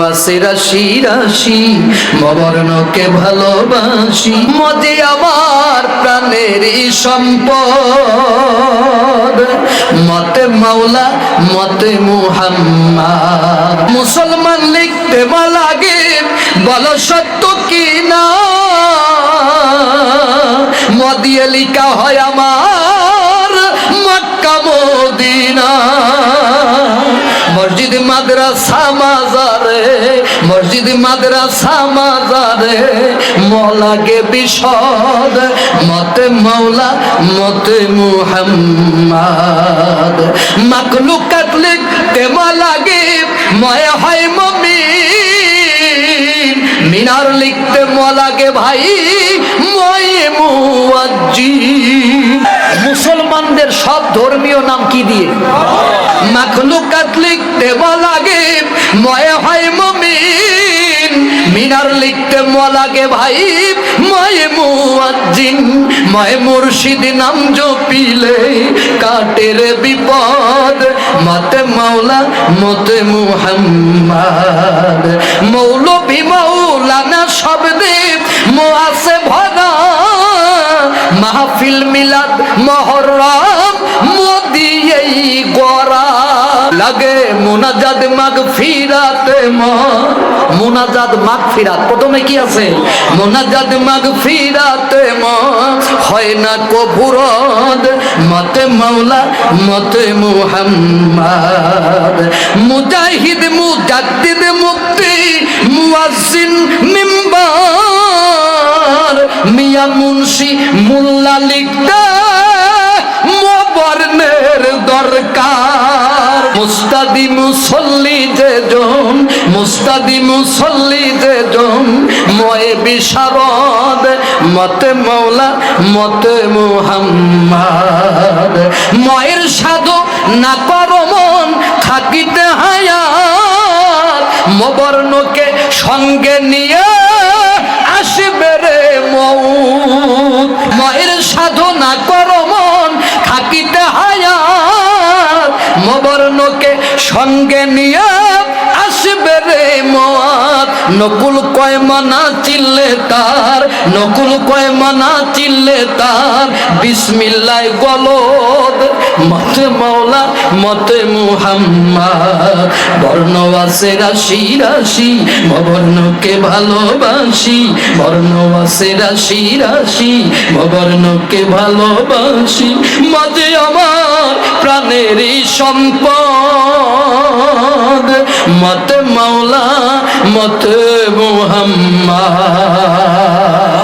আছে রাশি রাশি মবর্ণকে ভালোবাসি। মতে আমার প্রাণেরই সম্পদ। মতে মাওলা, মতে মুহাম্মদ। মুসলমান লিখতে লাগে, বলো সত্য কি না? মদিয়ে লিখা হয় আমার মাদ্রাসা মাজারে, মসজিদ মাদ্রাসা মাজারে মলাগে বিশদ, মতে মৌলা, মতে মুহাম্মদ। মাকলু কাতলিক তেমা লাগে ময় হয় মমি মিনার লিখতে মলাগে ভাই, মই মুয়াজ্জি মুসলমানদের সব ধর্মীয় নাম কি দিয়ে? মাখলুকাত লিখতে লাগে, ময় হয় মমিন। মিনার লিখতে লাগে ভাই, ময় মুয়াজ্জিন, ময় মুর্শিদ নাম জপিলে কাটের বিপদ। মতে মাওলা, মতে মুহাম্মদ। মৌলভী মৌলানা শব্দে মোয়াসে ভরা। মাহফিল মিলাদ মহরম মোদিয়েই গড়া। লাগে মুনাজাদ মাগ ফিরাতে মুনাজাদ মাগ ফিরাত, প্রথমে কি আছে? মুনাজাদ মাগ ফিরাতে হয় না কবুরদ মতে মাওলা, মতে মুহাম্মদ। মুজাহিদ, মুজাদ্দিদ মুক্তি মুয়াজ্জিন, মিম্বার। মিয়া মুন্সি, মোল্লা লিখতে বর্ণের দরকার। মুস্তাদি মুসল্লি যে জন, মুস্তাদি মুসল্লি যে জন, ময়ে বিশারদ, মতে মৌলা, মতে মুহাম্মদ। ময়ের সাধু না কর মন, থাকিতে হায়াত। মবর্ণকে সঙ্গে নিয়ে আসবে রে মৌত ময়ের সাধনা কর মন, থাকিতে হায়াত। মবর্ণকে সঙ্গে নিয়ে আসবে রে মত নকুল কয় মানা চিল্লে তার, নকুল কয় মানা চিল্লে তার। বিসমিল্লাহ গলদ, মতে মাওলা, মতে মুহাম্মদ। বর্ণ আছে রাশি রাশি বর্ণকে ভালোবাসি। বর্ণ আছে রাশি রাশি বর্ণকে ভালোবাসি। মাঝে আমার প্রাণেরই সম্পদ। মত মাওলা মত মুহাম্মদ।